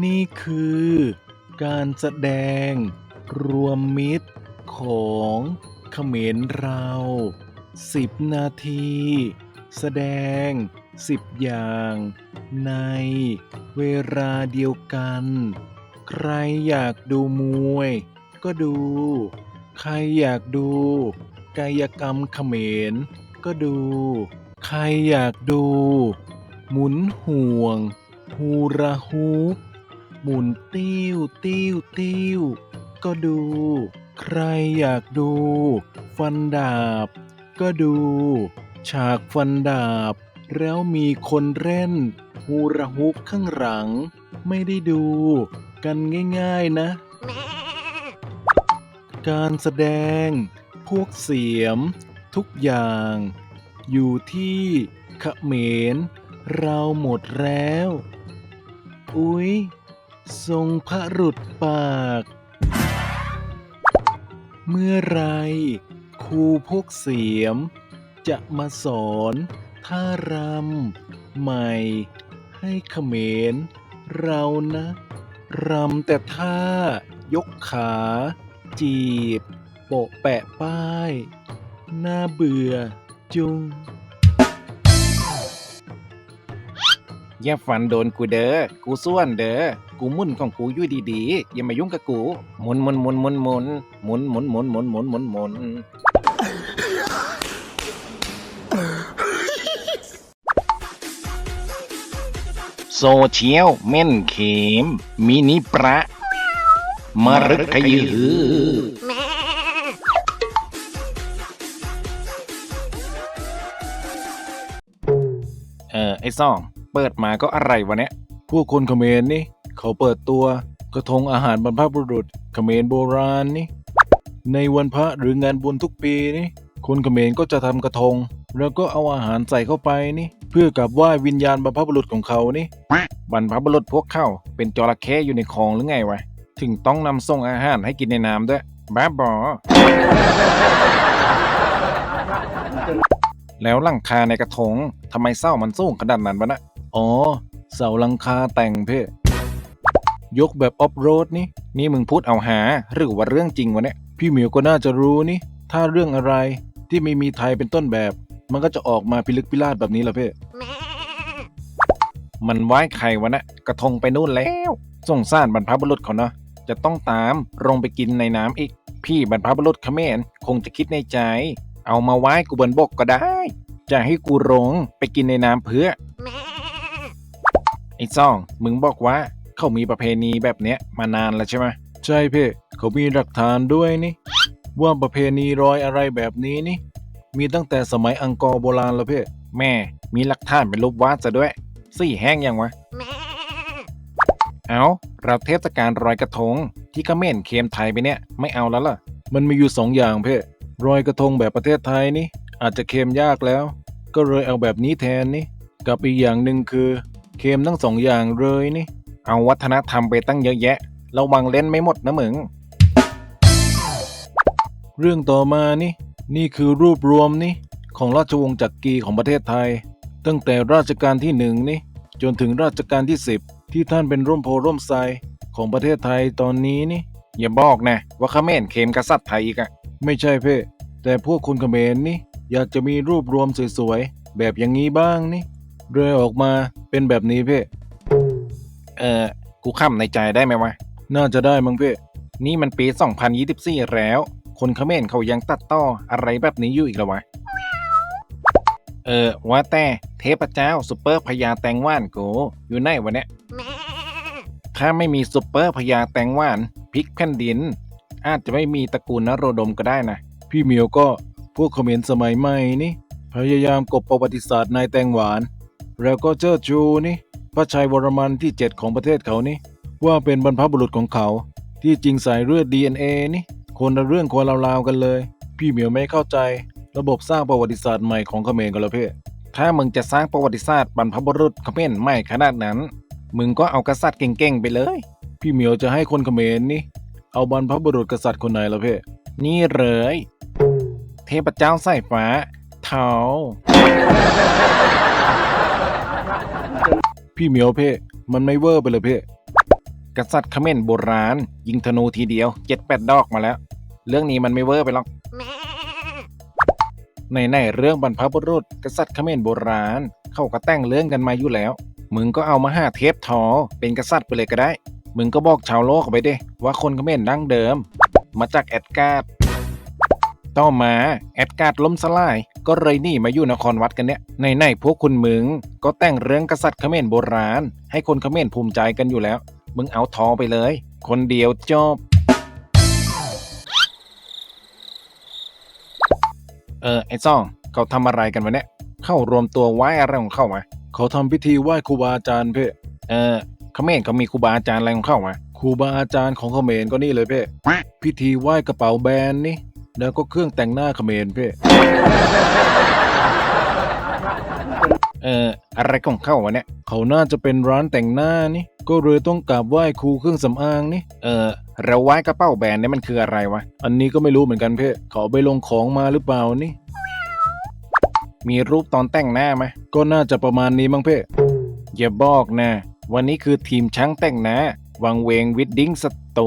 นี่คือการแสดงรวมมิตรของเขมรเราสิบนาที แสดงสิบอย่าง ในเวลาเดียวกัน ใครอยากดูมวย ก็ดู ใครอยากดู กายกรรมเขมร ก็ดู ใครอยากดู หมุนห่วงฮูราฮูป หมุนติ้วติ้วติ้วก็ดู ใครอยากดู ฟันดาบ ก็ดู ฉากฟันดาบ แล้วมีคนเล่นฮูราฮูปข้างหลัง ไม่ได้ดู กันง่ายๆนะ การแสดง พวกเสียม ทุกอย่าง อยู่ที่เขมร เราหมดแล้ว อุ๊ย ทรงพระหรุดปาก เมื่อไรครูพวกเสียม จะมาสอนท่ารำใหม่ ให้เขมร เรานะรำแต่ท่ายกขา จีบ โปะแปะป้าย น่าเบื่อจุง อย่าฝันโดนกูเด้อ กูส่วนเด้อ กูมุ่นของกูอยู่ดีๆ อย่ามายุ่งกับกู หมุนหมุนหมุนหมุนหมุนหมุนหมุนหมุนหมุนหมุนหมุนหมุนโซเชียลเม่นเข็มมินิประมารึกขยือเออไอ้ซ่อง เปิดมาก็อะไรวะเนี่ยพวกคนเขมรนี่ เขาเปิดตัว กระทงอาหารบรรพบุรุษเขมรโบราณนี่ ในวันพระหรืองานบุญทุกปีนี่ คนเขมรก็จะทำกระทง แล้วก็เอาอาหารใส่เข้าไปนี่ เพื่อกราบไหว้วิญญาณบรรพบุรุษของเขานี่บรรพบุรุษพวกเข้าเป็นจระเข้อยู่ในคลองหรือไงวะถึงต้องนำส่งอาหารให้กินในน้ำด้วยบ้าบอ แล้วหลังคาในกระทงทำไมเศร้ามันสูงขนาดนั้นวะนะ อ๋อ เสาหลังคาแต่งเพ่ยกแบบออฟโรดนี่ นี่มึงพูดเอาหา หรือว่าเรื่องจริงวะเนี่ย พี่เหมียวก็น่าจะรู้นี่ ถ้าเรื่องอะไรที่ไม่มีไทยเป็นต้นแบบ มันก็จะออกมาพิลึกพิลาดแบบนี้ละเพ่มันไหว้ใครวะนะกระทงไปนู่นแล้วส่งสารบรรพบุรุษเขาเนาะจะต้องตามลงไปกินในน้ำอีก พี่บรรพบุรุษเขมรคงจะคิดในใจ เอามาไหว้กูบนบกก็ได้ จะให้กูลงไปกินในน้ำเพื่อ ไอ้ซ่อง มึงบอกว่าเขามีประเพณีแบบเนี้ยมานานแล้วใช่ไหมใช่เพ่เขามีหลักฐานด้วยนี่ ว่าประเพณีรอยอะไรแบบนี้นี่ มีตั้งแต่สมัยอังกอร์โบราณแล้วเพ่แม่ มีหลักฐานเป็นรูปวาดซะด้วยสี่แห้งยังวะ เอาเราเทศกาลรอยกระทง ที่เขมรเคมไทยไปเนี่ย ไม่เอาแล้วล่ะ มันมีอยู่สองอย่างเพ่รอยกระทงแบบประเทศไทยนี่ อาจจะเค็มยากแล้ว ก็เลยเอาแบบนี้แทนนี่กับอีกอย่างหนึ่งคือ เค็มทั้งสองอย่างเลยนี่ เอาวัฒนธรรมไปตั้งเยอะแยะ ระวังเล่นไม่หมดนะมึง เรื่องต่อมานี่ นี่คือรูปรวมนี่ ของราชวงศ์จักรีของประเทศไทย ตั้งแต่ราชการที่หนึ่งนี่ จนถึงราชการที่สิบที่ท่านเป็นร่มโพร่มไทรของประเทศไทยตอนนี้นี่ อย่าบอกนะ ว่าเขมรเคมกษัตริย์ไทยอีกอะไม่ใช่เพ่แต่พวกคนเขมรนี่ อยากจะมีรูปรวมสวยๆแบบอย่างนี้บ้างนี่ เลยออกมาเป็นแบบนี้เพ่เออกูค้ำในใจได้ไหมวะ น่าจะได้มั้งเพ่นี่มันปี 2024 แล้ว คนเขมรเขายังตัดต่ออะไรแบบนี้อยู่อีกเหรอวะ เออว่าแต่เทพเจ้าซุปเปอร์พญาแตงว่านกูอยู่ไหนวะเนี่ยถ้าไม่มีซุปเปอร์พญาแตงว่านพลิกแผ่นดิน อาจจะไม่มีตระกูลนโรดมก็ได้นะ พี่เมียวก็พวกเขมรสมัยใหม่นี่พยายามกบประวัติศาสตร์นายแตงหวาน แล้วก็เชิดชูนี่พระชัยวรมันที่ 7 ของประเทศเขานี่ว่าเป็นบรรพบุรุษของเขา ที่จริงสายเลือด DNA นี่คนละเรื่องคนละราวๆกันเลย พี่เหมียวไม่เข้าใจ ระบบสร้างประวัติศาสตร์ใหม่ของเขมรกันละเพ่ถ้ามึงจะสร้างประวัติศาสตร์บรรพบุรุษเขมรใหม่ขนาดนั้น มึงก็เอากษัตริย์เก่งๆไปเลย พี่เหมียวจะให้คนเขมรนี่เอาบรรพบุรุษกษัตริย์คนไหนละเพ่นี่เลยเทพเจ้าสายฟ้าเทา พี่เหมียวเพ่มันไม่เวอร์ไปเลยเพ่กษัตริย์เขมรโบราณ ยิงธนูทีเดียวเจ็ดแปดดอกมาแล้ว เรื่องนี้มันไม่เวอร์ไปหรอกในในเรื่องบรรพบุรุษ กษัตริย์เขมรโบราณ เขาก็แต่งเรื่องกันมาอยู่แล้ว มึงก็เอามาห้าเทปทอ เป็นกษัตริย์ไปเลยก็ได้ มึงก็บอกชาวโลกไปดิว่าคนเขมรดั้งเดิม มาจากแอดการ์ด ต่อมาแอดการ์ดล้มสลาย ก็เลยหนี่มาอยู่นครวัดกันเนี่ยในในพวกคุณมึง ก็แต่งเรื่องกษัตริย์เขมรโบราณ ให้คนเขมรภูมิใจกันอยู่แล้ว มึงเอาทอไปเลย คนเดียวจบเออไอ้ซ่องเขาทำอะไรกันวะเนี่ยเข้ารวมตัวไหว้อะไรของเขาวะเขาทำพิธีไหว้ครูบาอาจารย์เพ่เออเขมรเขามีครูบาอาจารย์อะไรของเขาวะครูบาอาจารย์ของเขมรก็นี่เลยเพ่พิธีไหว้กระเป๋าแบรนด์ นี่แล้วก็เครื่องแต่งหน้าเขมรเพ่เอออะไรของเข้าวะเนี่ย เขาน่าจะเป็นร้านแต่งหน้านี่ ก็เลยต้องกราบไหว้ครูเครื่องสำอางนี่ เออแล้วไหว้กระเป๋าแบรนด์เนี่ยมันคืออะไรวะ อันนี้ก็ไม่รู้เหมือนกันเพ่เขาเอาไปลงของมาหรือเปล่านี่ มีรูปตอนแต่งหน้าไหมก็น่าจะประมาณนี้มั้งเพ่อย่าบอกนะ วันนี้คือทีมช้างแต่งหน้า วังเวงวิดดิ้งสโต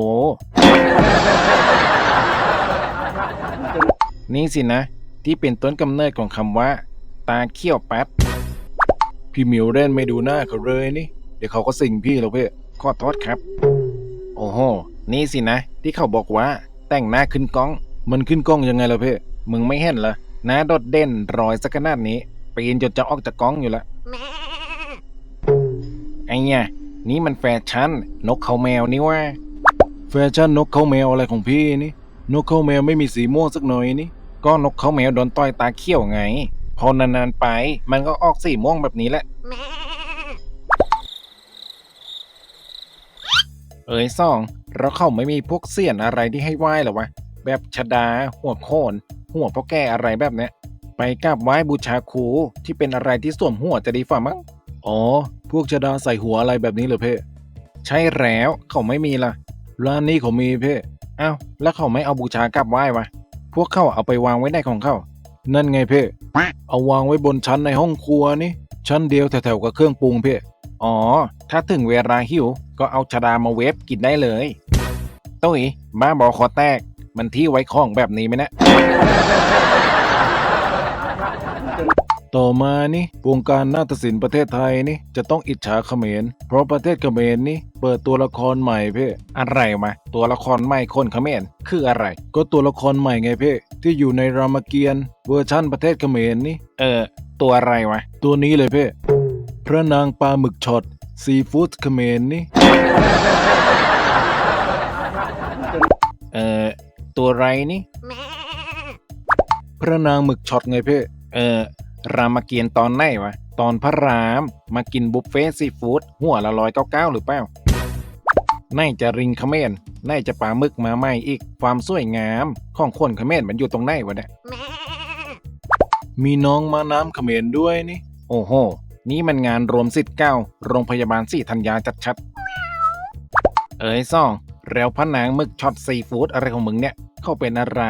นี่สินะ ที่เป็นต้นกำเนิดของคำว่า ตาเขี้ยวแป๊ดพี่มิวเล่นไม่ดูหน้าเขาเลยนี่ เดี๋ยวเขาก็สิงพี่แล้วเพ่ขอโทษครับ โอ้โห นี่สินะ ที่เขาบอกว่า แต่งหน้าขึ้นกล้อง มันขึ้นกล้องยังไงล่ะเพ่มึงไม่เห็นเหรอหน้าโดดเด่นรอยสักขนาดนี้ปีนจนจะออกจากกล้องอยู่ล้วไอ้เนี่ยนี่มันแฟชั่นนกเขาแมวนี่ว่า แฟชั่นนกเขาแมวอะไรของพี่นี่ นกเขาแมวไม่มีสีม่วงสักหน่อยนี่ ก็นกเขาแมวโดนต่อยตาเขี้ยวไง พอนานๆไป มันก็ออกสีม่วงแบบนี้แหละ เอ้ยซ่องแล้วเข้าไม่มีพวกเสี้ยนอะไรที่ให้ไหว้หรอวะ แบบชดา หัวโคนหัวพ่อแก่อะไรแบบเนี้ย ไปกราบไหว้บูชาครูที่เป็นอะไรที่สวมหัวจะดีฝ่ามั้ง อ๋อ พวกชดาใส่หัวอะไรแบบนี้เหรอเพ่ใช่แล้วเขาไม่มีล่ะ ร้านนี้เขามีเพ่อ้าวแล้วเขาไม่เอาบูชากราบไหว้วะพวกเขาเอาไปวางไว้ในของเขานั่นไงเพ่เอาวางไว้บนชั้นในห้องครัวนี่ชั้นเดียวแถวๆกับเครื่องปรุงเพ่อ๋อ ถ้าถึงเวลาหิว ก็เอาชาดามาเวฟกินได้เลยตุ้ยบ้าบอคอแตก มันที่ไว้ของแบบนี้ไหมนะ ต่อมานี่วงการนาฏศิลป์ประเทศไทยนี่จะต้องอิจฉาเขมร เพราะประเทศเขมรนี่เปิดตัวละครใหม่เพ่อะไรมาตัวละครใหม่คนเขมรคืออะไร ก็ตัวละครใหม่ไงเพ่ที่อยู่ในรามเกียรติ์เวอร์ชั่นประเทศเขมรนี่เออ ตัวอะไรวะตัวนี้เลยเพ่พระนางปลาหมึกช็อตซีฟู้ดเขมรนี่เออตัวไรนี่พระนางหมึกช็อตไงเพ่เออ รามเกียรติ์ตอนไหนวะ ตอนพระรามมากินบุฟเฟ่ต์ซีฟู้ดหัวละร้อยเก้าเก้าหรือเปล่าไหนจะริงเขมรไหนจะปลาหมึกมาใหม่อีก ความสวยงามของคนเขมรมันอยู่ตรงไหนวะเนี่ยมีน้องมาน้ำเขมรด้วยนี่ โอ้โห นี่มันงานรวมสิทธิ์เก้าโรงพยาบาลสี่ธัญญาชัดๆ เอ้ยซ่องแล้วพระนางมึกช็อตซีฟู้ดอะไรของมึงเนี่ย เข้าเป็นอะไร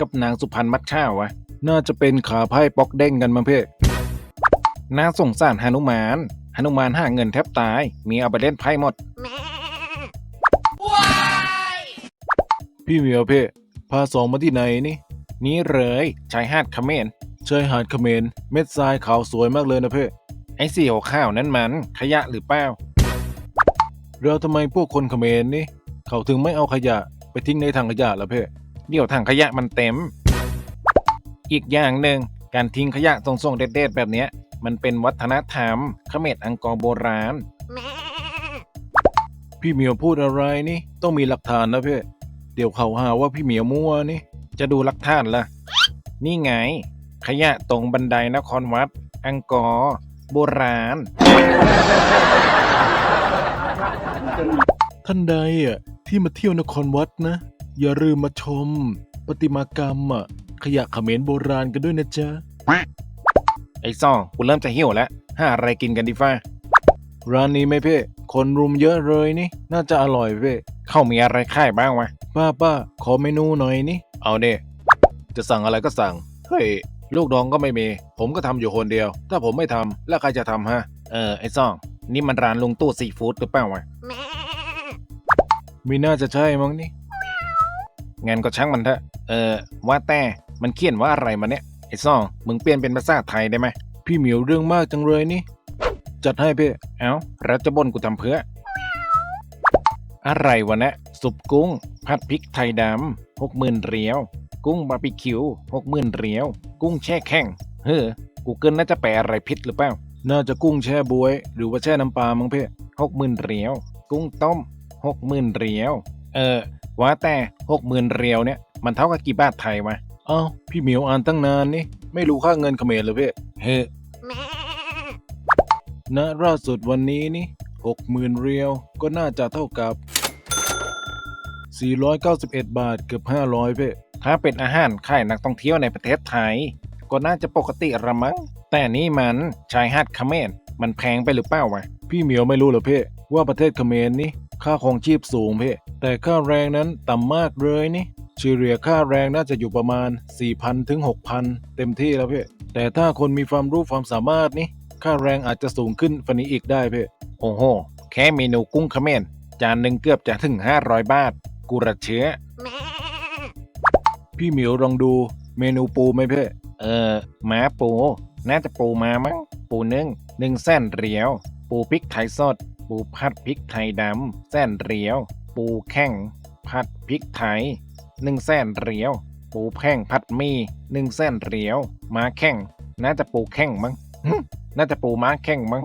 กับนางสุพรรณมัดช่าวะ น่าจะเป็นขาไพ่ปอกเด้งกันมั้งเพ่น่าสงสารหนุมานหนุมานหาเงินแทบตาย มีเอาไปเล่นไพ่หมด พี่เหมียวเพ่พาสองมาที่ไหนนี่ นี่เลยชายหาดเขมรชายหาดเขมรเม็ดทรายขาวสวยมากเลยนะเพ่ไอ้สีข้าวๆนั้นมันขยะหรือเปล่าแล้วทำไมพวกคนเขมรนี่ เขาถึงไม่เอาขยะไปทิ้งในถังขยะล่ะเพ่เดี๋ยวถังขยะมันเต็ม อีกอย่างหนึ่งการทิ้งขยะทรงๆเด็ดๆแบบเนี้ยมันเป็นวัฒนธรรมเขมรอังกอร์โบราณ พี่เหมียวพูดอะไรนี่ ต้องมีหลักฐานนะเพ่เดี๋ยวเขาหาว่าพี่เหมียวมั่วนี่ จะดูหลักฐานล่ะ นี่ไง ขยะตรงบันไดนครวัด อังกอร์โบราณ ท่านใดอะที่มาเที่ยวนครวัดนะ อย่าลืมมาชมประติมากรรมอะ ขยะเขมรโบราณกันด้วยนะจ๊ะ ไอ้ซ่องกูเริ่มจะหิวแล้วหาอะไรกินกันดีฟ้าร้านนี้ไหมเพ่คนรุมเยอะเลยนี่ น่าจะอร่อยเพ่เข้ามีอะไรค่ายบ้างวะป้าป้าขอเมนูหน่อยนี่ เอาเด้จะสั่งอะไรก็สั่ง เฮ้ย ลูกน้องก็ไม่มี ผมก็ทำอยู่คนเดียว ถ้าผมไม่ทำแล้วใครจะทำฮะ เออ ไอ้ซ่อง นี่มันร้านลุงตู้ซีฟู้ดหรือเปล่าวะไม่น่าจะใช่มั้งนี่งั้นก็ช่างมันเถอะ เออ ว่าแต่ มันเขียนว่าอะไรมาเนี่ย ไอ้ซ่องมึงเปลี่ยนเป็นภาษาไทยได้ไหม พี่เหมียวเรื่องมากจังเลยนี่ จัดให้เพ่เอ้าแล้วจะบ่นกูทำเพื่อ อะไรวะนะสุปกุ้ง ผัดพริกไทยดำหกหมื่นเหรียว กุ้งบาร์บีคิวหกหมื่นเหรียว กุ้งแช่แข็ง เฮ้อ กูเกิลน่าจะแปลอะไรผิดหรือเปล่า น่าจะกุ้งแช่บวย หรือว่าแช่น้ำปลามั้งเพ่หกหมื่นเหรียว กุ้งต้มหกหมื่นเหรียว เออ ว่าแต่หกหมื่นเหรียวเนี่ย มันเท่ากับกี่บาทไทยวะ เอ้าพี่เหมียวอ่านตั้งนานนี่ ไม่รู้ค่าเงินเขมรเลยเพ่เฮ้ณล่าสุดวันนี้นี่หกหมื่นเรียวก็น่าจะเท่ากับ 491 บาทเกือบ 500 เพ่ถ้าเป็นอาหารขายนักท่องเที่ยวในประเทศไทย ก็น่าจะปกติละมั้งแต่นี่มันชายหาดเขมรมันแพงไปหรือเปล่าวะพี่เหมียวไม่รู้เหรอเพ่ว่าประเทศเขมรนี่ค่าของชีพสูงเพ่แต่ค่าแรงนั้นต่ำมากเลยนี่ เฉลี่ยค่าแรงน่าจะอยู่ประมาณ 4,000 ถึง 6,000 เต็มที่แล้วเพ่แต่ถ้าคนมีความรู้ความสามารถนี่ค่าแรงอาจจะสูงขึ้นฟันนี้อีกได้เพ่โอ้โห แค่เมนูกุ้งเขมรจานหนึ่งเกือบจะถึง 500 บาท กูระเชื้อ พี่เหมียวลองดูเมนูปูไหมเพ่เออหมาปู น่าจะปูมามั้ง ปูนึ่งหนึ่งแส้นเรียว ปูพริกไทยสด ปูผัดพริกไทยดำแส้นเรียว ปูแข้งผัดพริกไทย หนึ่งแสนเหรียว ปูแข้งผัดหมีหนึ่งแสนเหรียวม้าแข้งน่าจะปูแข้งมั้งหึน่าจะปูม้าแข้งมั้ง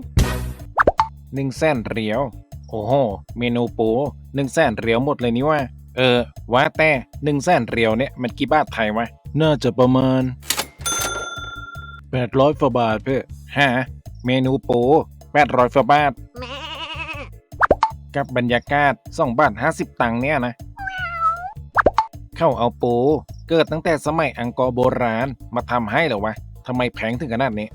หนึ่งแสนเหรียว โอ้โห เมนูปูหนึ่งแสนเหรียวหมดเลยนี่ว่า เออ ว่าแต่หนึ่งแสนเหรียวเนี่ยมันกี่บาทไทยวะ น่าจะประมาณ800ฝ่าบาทเพ่ฮะเมนูปูแปดร้อยบาทกับบรรยากาศสองบาทห้าสิบตังค์เนี่ยนะ เข้าเอาปูเกิดตั้งแต่สมัยอังกอร์โบราณมาทำให้เหรอวะทำไมแพงถึงขนาดนี้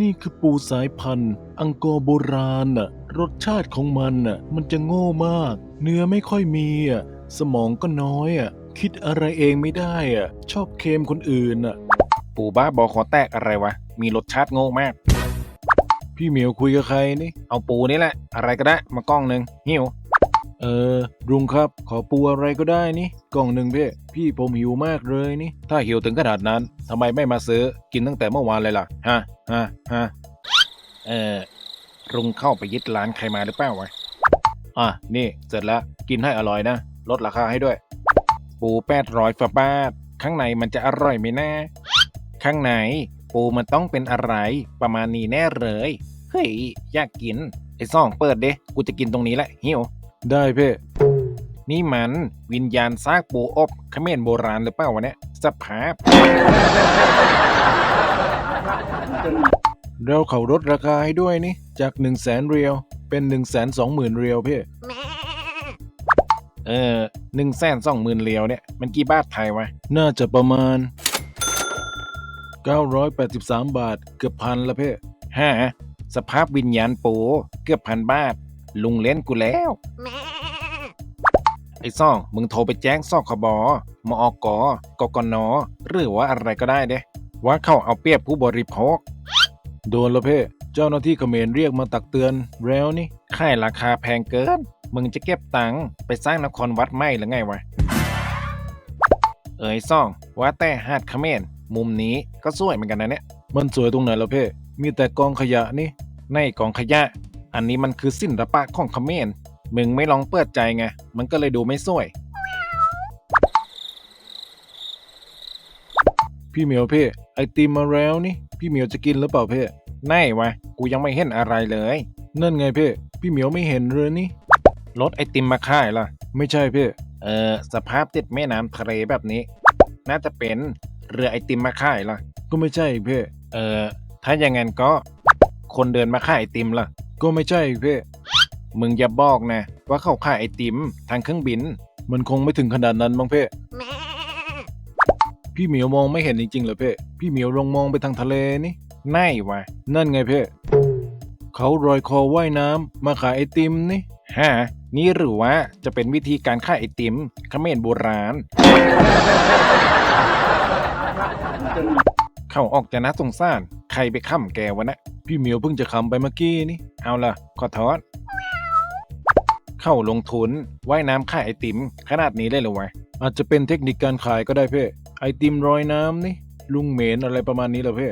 นี่คือปูสายพันธุ์ อังกอร์โบราณน่ะรสชาติของมันน่ะมันจะโง่มาก เนื้อไม่ค่อยมีอะสมองก็น้อยอะคิดอะไรเองไม่ได้อะชอบเคลมคนอื่นอะปูบ้าบอขอแตกอะไรวะ มีรสชาติโง่มาก พี่เหมียวคุยกับใครนี่ เอาปูนี่แหละ อะไรก็ได้ มากล้องหนึ่งหิว เออลุงครับ ขอปูอะไรก็ได้นี่ กล่องหนึ่งเพ่พี่ผมหิวมากเลยนี่ ถ้าหิวถึงขนาดนั้นทำไมไม่มาซื้อ กินตั้งแต่เมื่อวานเลยล่ะ ฮะ ฮะ ฮะ เออรุงเข้าไปยึดร้านใครมาหรือเปล่าวะ อะ นี่ เสร็จแล้ว กินให้อร่อยนะ ลดราคาให้ด้วย ปูแปดร้อยฝาบาท ข้างในมันจะอร่อยไหมนะ ข้างใน ปูมันต้องเป็นอะไร ประมาณนี้แน่เลยเฮ้ยอยากกิน ไอ้ซ่องเปิดเด้กูจะกินตรงนี้แหละหิวได้เพ่นี่มันวิญญาณซากปูอบเขมรโบราณหรือเปล่าวะเนี่ยสภาพ เราเขาลดราคาให้ด้วยนี่ จาก 1 0 0 0 0แสนเรียว เป็น 1 2 0 0 0 0เรียวเพ่เออหนึ่งแสนสองหมื่นเหรียวเนี่ย มันกี่บาทไทยวะ น่าจะประมาณ 983 บาท เกือบพันละเพ่ฮะสภาพวิญญาณปูเกือบพันบาท ลุงเล่นกูแล้วไอ้ซ่อง มึงโทรไปแจ้งซอกขบมอกกกนหรือว่าอะไรก็ได้เด้ว่าเขาเอาเปรียบผู้บริโภค โดนละเพ่เจ้าหน้าที่เขมรเรียกมาตักเตือน แล้วนี่ค่ายราคาแพงเกิน มึงจะเก็บตังค์ไปสร้างนครวัดไหมหรือไงวะ เอ๋ยซ่อง ว่าแต่หาดเขมร มุมนี้ก็สวยเหมือนกันนะเนี่ย มันสวยตรงไหนละเพ่มีแต่กองขยะนี่ ในกองขยะ อันนี้มันคือศิลปะของเขมรมึงไม่ลองเปิดใจไง มันก็เลยดูไม่สวย พี่เหมียวเพ่ไอติมมาแล้วนี่ พี่เหมียวจะกินหรือเปล่าเพ่ไหนวะ กูยังไม่เห็นอะไรเลย นั่นไงเพ่พี่เหมียวไม่เห็นเลยนี่ รถไอติมมาค่ายล่ะ ไม่ใช่เพ่เออสภาพติดแม่น้ำทะเลแบบนี้ น่าจะเป็น เรือไอติมมาค่ายล่ะ ก็ไม่ใช่อีกเพ่เออถ้าอย่างงั้นก็ คนเดินมาค่ายไอติมล่ะ ก็ไม่ใช่อีกเพ่มึงอย่าบอกนะ ว่าเขาขายไอติมทางเครื่องบิน มันคงไม่ถึงขนาดนั้นมั้งเพ่พี่เหมียวมองไม่เห็นจริงๆเหรอเพ่พี่เหมียวลองมองไปทางทะเลนี่ไหนวะนั่นไงเพ่เขารอยคอว่ายน้ำมาขายไอติมนี่ฮะนี่หรือว่าจะเป็นวิธีการขายไอติมเขมรโบราณ เข้าออกจะน่าสงสาร ใครไปค้ำแกวะนะ พี่เหมียวเพิ่งจะขำไปเมื่อกี้นี่ เอาล่ะ ขอโทษเข้าลงทุนว่ายน้ำขายไอติม ขนาดนี้เลยเหรอวะ อาจจะเป็นเทคนิคการขายก็ได้เพ่ไอติมรอยน้ำนี่ ลุงเหมนอะไรประมาณนี้เหรอเพ่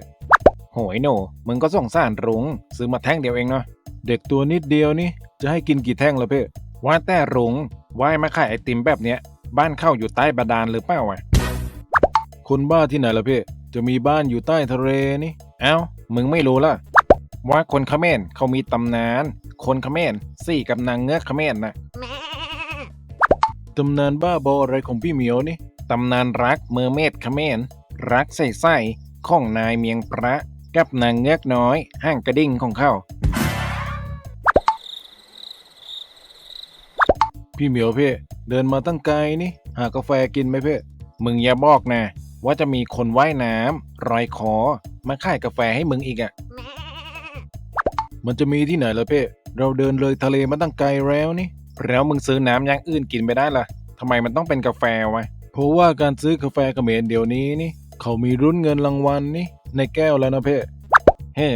โหยหนูมึงก็ส่งสารรุงซื้อมาแท่งเดียวเองเนาะเด็กตัวนิดเดียวนี่ จะให้กินกี่แท่งละเพ่ว่าแต่รุงว่ายมาขายไอติมแบบเนี้ย บ้านเข้าอยู่ใต้บาดาลหรือเปล่าวะ คนบ้าที่ไหนละเพ่จะมีบ้านอยู่ใต้ทะเลนี่ เอ้า มึงไม่รู้ละว่าคนเขมรเขามีตำนาน คนเขมรสี่กับนางเงือกเขมรนะตำนานบ้าบออะไรของพี่เหมียวนี่ ตำนานรักเมอร์เมดเขมรรักใส่ไส้ของนายเมียงพระกับนางเงือกน้อยห้างกระดิ่งของเขาพี่เหมียวเพ่เดินมาตั้งไกลนี่ หากาแฟกินไหมเพ่มึงอย่าบอกนะ ว่าจะมีคนว่ายน้ำรอยคอ มาขายกาแฟให้มึงอีกอะมันจะมีที่ไหนละเพ่เราเดินเลยทะเลมาตั้งไกลแล้วนี่ แล้วมึงซื้อน้ำอย่างอื่นกินไม่ได้ล่ะทำไมมันต้องเป็นกาแฟวะเพราะว่าการซื้อกาแฟเขมรเดี๋ยวนี้นี่ เขามีรุ่นเงินรางวัลนี่ ในแก้วแล้วนะเพ่เฮ้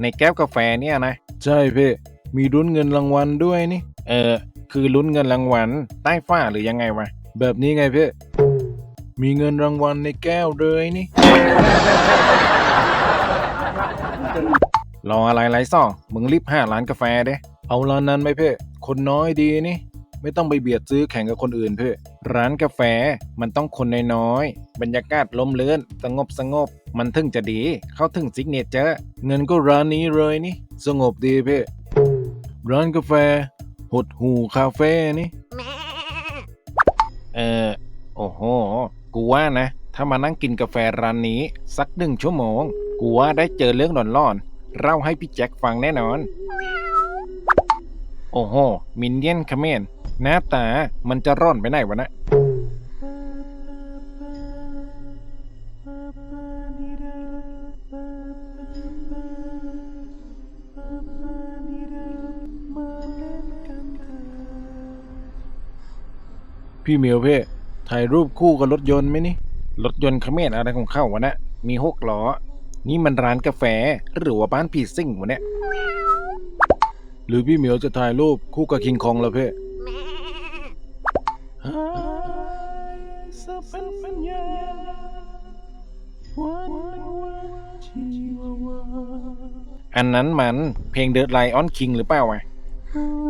ในแก้วกาแฟเนี่ยนะ ใช่เพ่มีรุ่นเงินรางวัลด้วยนี่ เออ คือลุ้นเงินรางวัลใต้ฝ้าหรือยังไงวะ แบบนี้ไงเพ่ มีเงินรางวัลในแก้วเลยนี่ รออะไรไรซ่องมึงรีบห้าร้านกาแฟเด้ เอาร้านนั้นไหมเพ่คนน้อยดีนี่ ไม่ต้องไปเบียดซื้อแข่งกับคนอื่นเพ่ร้านกาแฟมันต้องคนน้อยๆบรรยากาศลมเลื่อนสงบสงบ มันถึงจะดี เข้าถึงซิกเนเจอร์เงินก็ร้านนี้เลยนี่ สงบดีเพ่ร้านกาแฟ หดหูคาเฟ่นี่ เออโอ้โห กูว่านะ ถ้ามานั่งกินกาแฟร้านนี้ สักหนึ่งชั่วโมง กูว่าได้เจอเรื่องหลอนๆเล่าให้พี่แจ็คฟังแน่นอน โอ้โห มินเนียนคาเมนหน้าตามันจะร่อนไปไหนวะนะพี่เมียวเพ่ ถ่ายรูปคู่กับรถยนต์ไหมนี่ รถยนต์เขมรอะไรของเขาวะนะ มีหกล้อ นี่มันร้านกาแฟ หรือว่าบ้านผีสิงวะเนี่ย หรือพี่เหมียวจะถ่ายรูปคู่กับคิงคองละเพ่อันนั้นมันเพลง The Lion King หรือเปล่าวะเ